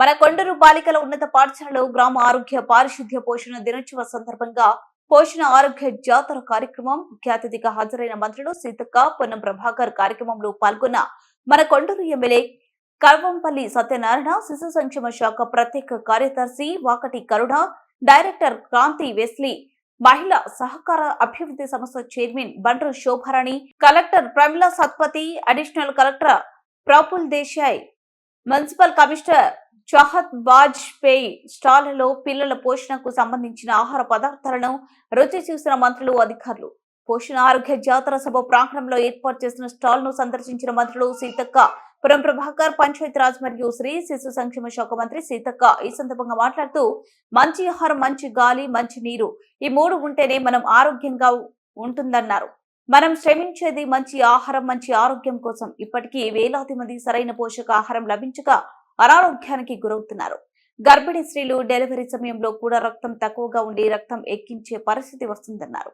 మన కొండరు బాలికల ఉన్నత పాఠశాలలో గ్రామ ఆరోగ్య పారిశుద్ధ్య పోషణ దినోత్సవ సందర్భంగా పోషణ ఆరోగ్య జాతర కార్యక్రమం ముఖ్య అతిథిగా హాజరైన మంత్రులు సీతక్క పొన్నం ప్రభాకర్ కార్యక్రమంలో పాల్గొన్న మన కొండూరు ఎమ్మెల్యే కల్వంపల్లి సత్యనారాయణ శిశు సంక్షేమ శాఖ ప్రత్యేక కార్యదర్శి వాకటి కరుణ డైరెక్టర్ క్రాంతి వెస్లీ మహిళా సహకార అభివృద్ధి సంస్థ chairman Bandru Shobharani collector Pramila Satpathy additional collector Praful Desai municipal commissioner Chahat Vajpayee స్టాళ్ళలో పిల్లల పోషణకు సంబంధించిన ఆహార పదార్థాలను రుచి చూసిన మంత్రులు అధికారులు. పోషణ ఆరోగ్య జాతర సభ ప్రాంగణంలో ఏర్పాటు చేసిన స్టాల్ను సందర్శించిన మంత్రులు సీతక్క పురం ప్రభాకర్ పంచాయతీరాజ్ మరియు శ్రీ శిశు సంక్షేమ శాఖ మంత్రి సీతక్క. ఈ సందర్భంగా మాట్లాడుతూ మంచి ఆహారం మంచి గాలి మంచి నీరు ఈ మూడు ఉంటేనే మనం ఆరోగ్యంగా ఉంటుందన్నారు. మనం శ్రమించేది మంచి ఆహారం మంచి ఆరోగ్యం కోసం ఇప్పటికీ వేలాది మంది సరైన పోషకాహారం లభించక అనారోగ్యానికి గురవుతున్నారు. గర్భిణీ స్త్రీలు డెలివరీ సమయంలో కూడా రక్తం తక్కువగా ఉండి రక్తం ఎక్కించే పరిస్థితి వస్తుందన్నారు.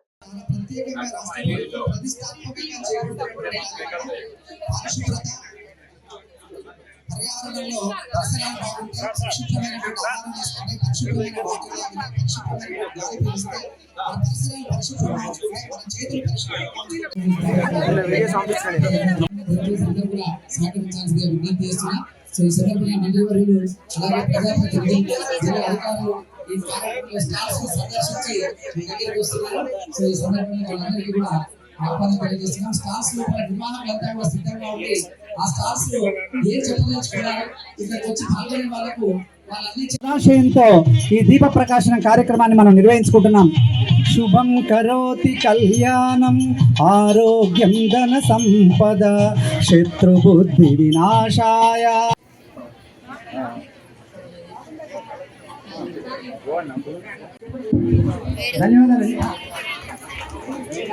పర్యావరణంలో పరిసరాలు కూడా విజ్ఞప్తి చేస్తున్నా సో ఈ సందర్భంగా మంత్రివర్యులు అలాగే జిల్లా అధికారులు ఈ కార్యక్రమంలో సందర్శించి మీ దగ్గరికి వస్తున్నారు సో ఈ సందర్భంగా వాళ్ళందరికీ కూడా ఆహ్వానం తెలియజేస్తున్నాం లోపల నిర్మాణం అంతా కూడా సిద్ధంగా ఉండి ఆ లో ఏం చెప్పదలుచుకున్నారు ఇక్కడికి వచ్చి పాల్గొనే వాళ్ళకు జలాశయంతో ఈ దీప ప్రకాశనం కార్యక్రమాన్ని మనం నిర్వహించుకుంటున్నాం. శుభం కరోతి కళ్యాణం ఆరోగ్యం ధన సంపద శత్రుబుద్ధి వినాశాయ. ధన్యవాదాలు